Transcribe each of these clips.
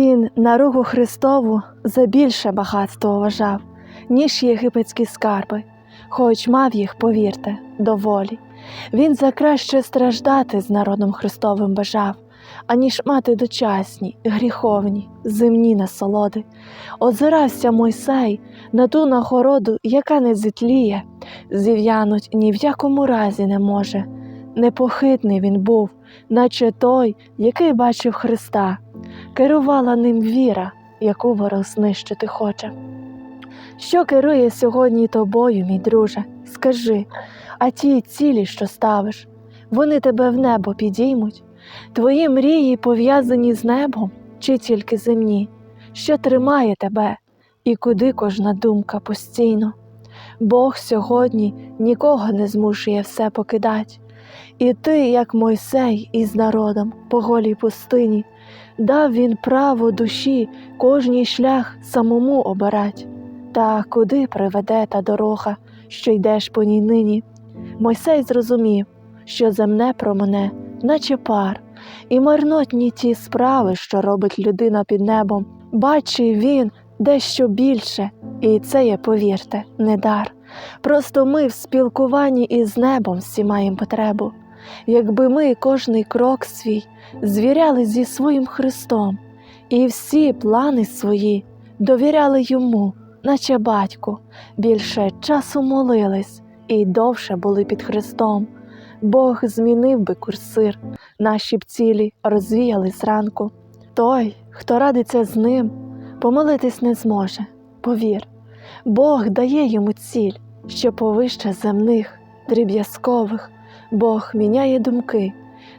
Він наругу Христову за більше багатство вважав, ніж єгипетські скарби, хоч мав їх, повірте, доволі. Він за краще страждати з народом Христовим бажав, аніж мати дочасні, гріховні, земні насолоди. Озирався Мойсей на ту нагороду, яка не зітліє, зів'януть ні в якому разі не може. Непохитний він був, наче той, який бачив Христа, керувала ним віра, яку ворог знищити хоче. Що керує сьогодні тобою, мій друже? Скажи, а ті цілі, що ставиш, вони тебе в небо підіймуть? Твої мрії пов'язані з небом чи тільки земні? Що тримає тебе і куди кожна думка постійно? Бог сьогодні нікого не змушує все покидать. І ти, як Мойсей, із народом по голій пустині, дав він право душі кожній шлях самому обирать. Та куди приведе та дорога, що йдеш по ній нині? Мойсей зрозумів, що земне промене, наче пар, і марнотні ті справи, що робить людина під небом. Бачив він дещо більше, і це є, повірте, не дар. Просто ми в спілкуванні із небом всі маємо потребу. Якби ми кожний крок свій звіряли зі своїм Христом, і всі плани свої довіряли йому, наче батьку, більше часу молились і довше були під Христом. Бог змінив би курсир, наші б цілі розвіяли зранку. Той, хто радиться з ним, помилитись не зможе, повір. Бог дає йому ціль, що повище земних, дріб'язкових, Бог міняє думки,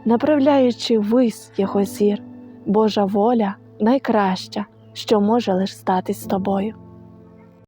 направляючи вись його зір. Божа воля найкраща, що може лиш статись з тобою.